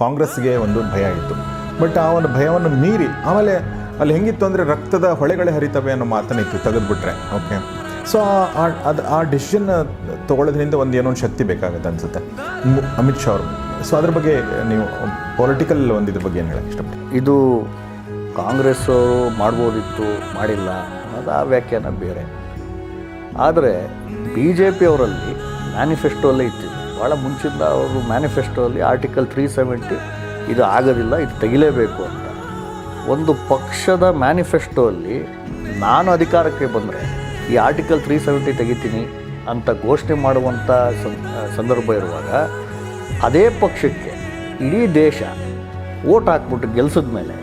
ಕಾಂಗ್ರೆಸ್ಗೆ ಒಂದು ಭಯ ಇತ್ತು. ಬಟ್ ಆ ಒಂದು ಭಯವನ್ನು ಮೀರಿ ಆಮೇಲೆ ಅಲ್ಲಿ ಹೆಂಗಿತ್ತು ಅಂದರೆ ರಕ್ತದ ಹೊಳೆಗಳೇ ಹರಿತವೆ ಅನ್ನೋ ಮಾತನ್ನಿತ್ತು ತೆಗೆದುಬಿಟ್ರೆ ಓಕೆ ಸೊ ಅದು ಆ ಡಿಸಿಷನ್ ತೊಗೊಳೋದ್ರಿಂದ ಒಂದು ಏನೋ ಒಂದು ಶಕ್ತಿ ಬೇಕಾಗುತ್ತೆ ಅನಿಸುತ್ತೆ. ಅಮಿತ್ ಶಾ ಅವರು. ಸೊ ಅದ್ರ ಬಗ್ಗೆ ನೀವು ಪೊಲಿಟಿಕಲ್ ಒಂದು ಇದ್ರ ಬಗ್ಗೆ ಏನು ಹೇಳಕ್ಕೆ ಇಷ್ಟಪಡ್ತೀನಿ. ಇದು ಕಾಂಗ್ರೆಸ್ ಮಾಡ್ಬೋದಿತ್ತು, ಮಾಡಿಲ್ಲ ಅದು ಆ ವ್ಯಾಖ್ಯಾನ ಬೇರೆ. ಆದರೆ ಬಿ ಜೆ ಪಿಯವರಲ್ಲಿ ಮ್ಯಾನಿಫೆಸ್ಟೋಲ್ಲೇ ಇತ್ತಿದೆ ಭಾಳ ಮುಂಚಿಂದ ಅವರು ಮ್ಯಾನಿಫೆಸ್ಟೋಲ್ಲಿ ಆರ್ಟಿಕಲ್ ತ್ರೀ ಸೆವೆಂಟಿ ಇದು ಆಗೋದಿಲ್ಲ ಇದು ತೆಗಿಲೇಬೇಕು ಅಂತ. ಒಂದು ಪಕ್ಷದ ಮ್ಯಾನಿಫೆಸ್ಟೋಲ್ಲಿ ನಾನು ಅಧಿಕಾರಕ್ಕೆ ಬಂದರೆ ಈ ಆರ್ಟಿಕಲ್ ತ್ರೀ ಸೆವೆಂಟಿ ತೆಗಿತೀನಿ ಅಂತ ಘೋಷಣೆ ಮಾಡುವಂಥ ಸಂದರ್ಭ ಇರುವಾಗ ಅದೇ ಪಕ್ಷಕ್ಕೆ ಇಡೀ ದೇಶ ಓಟ್ ಹಾಕ್ಬಿಟ್ಟು ಗೆಲ್ಸಿದ ಮೇಲೆ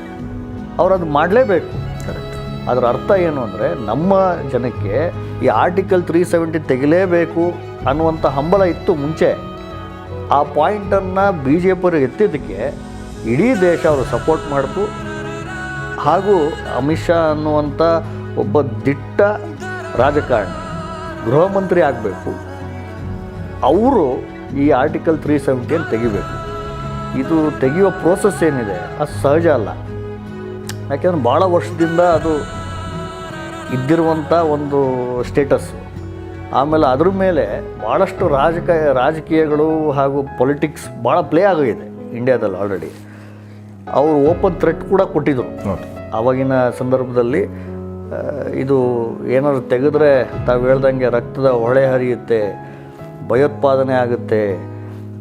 ಅವರು ಅದು ಮಾಡಲೇಬೇಕು. ಕರೆಕ್ಟ್ ಅದರ ಅರ್ಥ ಏನು ಅಂದರೆ ನಮ್ಮ ಜನಕ್ಕೆ ಈ ಆರ್ಟಿಕಲ್ ತ್ರೀ ಸೆವೆಂಟಿ ತೆಗಿಲೇಬೇಕು ಅನ್ನುವಂಥ ಹಂಬಲ ಇತ್ತು ಮುಂಚೆ. ಆ ಪಾಯಿಂಟನ್ನು ಬಿ ಜೆ ಪಿಯವರು ಎತ್ತಿದ್ದಕ್ಕೆ ಇಡೀ ದೇಶ ಅವರು ಸಪೋರ್ಟ್ ಮಾಡಿತು. ಹಾಗೂ ಅಮಿತ್ ಶಾ ಅನ್ನುವಂಥ ಒಬ್ಬ ದಿಟ್ಟ ರಾಜಕಾರಣಿ, ಗೃಹ ಮಂತ್ರಿ ಆಗಬೇಕು. ಅವರು ಈ ಆರ್ಟಿಕಲ್ ತ್ರೀ ಸೆವೆಂಟಿಯನ್ನು ತೆಗಿಬೇಕು. ಇದು ತೆಗೆಯುವ ಪ್ರೋಸೆಸ್ ಏನಿದೆ? ಅದು ಸಹಜ ಅಲ್ಲ. ಯಾಕೆಂದ್ರೆ ಭಾಳ ವರ್ಷದಿಂದ ಅದು ಇದ್ದಿರುವಂಥ ಒಂದು ಸ್ಟೇಟಸ್ಸು ಆಮೇಲೆ ಅದ್ರ ಮೇಲೆ ಭಾಳಷ್ಟು ರಾಜಕ ರಾಜಕೀಯಗಳು ಹಾಗೂ ಪೊಲಿಟಿಕ್ಸ್ ಭಾಳ ಪ್ಲೇ ಆಗಿದೆ ಇಂಡಿಯಾದಲ್ಲಿ ಆಲ್ರೆಡಿ ಅವರು ಓಪನ್ ಥ್ರೆಟ್ ಕೂಡ ಕೊಟ್ಟಿದ್ದರು ಆವಾಗಿನ ಸಂದರ್ಭದಲ್ಲಿ ಇದು ಏನಾದ್ರು ತೆಗೆದ್ರೆ ತಾವು ಹೇಳ್ದಂಗೆ ರಕ್ತದ ಹೊಳೆ ಹರಿಯುತ್ತೆ ಭಯೋತ್ಪಾದನೆ ಆಗುತ್ತೆ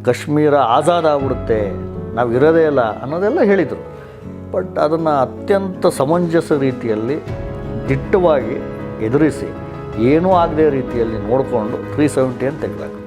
ಕಾಶ್ಮೀರ ಆಜಾದ್ ಆಗ್ಬಿಡುತ್ತೆ ನಾವು ಇರೋದೇ ಇಲ್ಲ ಅನ್ನೋದೆಲ್ಲ ಹೇಳಿದರು. ಬಟ್ ಅದನ್ನು ಅತ್ಯಂತ ಸಮಂಜಸ ರೀತಿಯಲ್ಲಿ ದಿಟ್ಟವಾಗಿ ಎದುರಿಸಿ ಏನೂ ಆಗದೇ ರೀತಿಯಲ್ಲಿ ನೋಡಿಕೊಂಡು ತ್ರೀ ಸೆವೆಂಟಿ ಅಂತ ತೆಗೆದಾಕ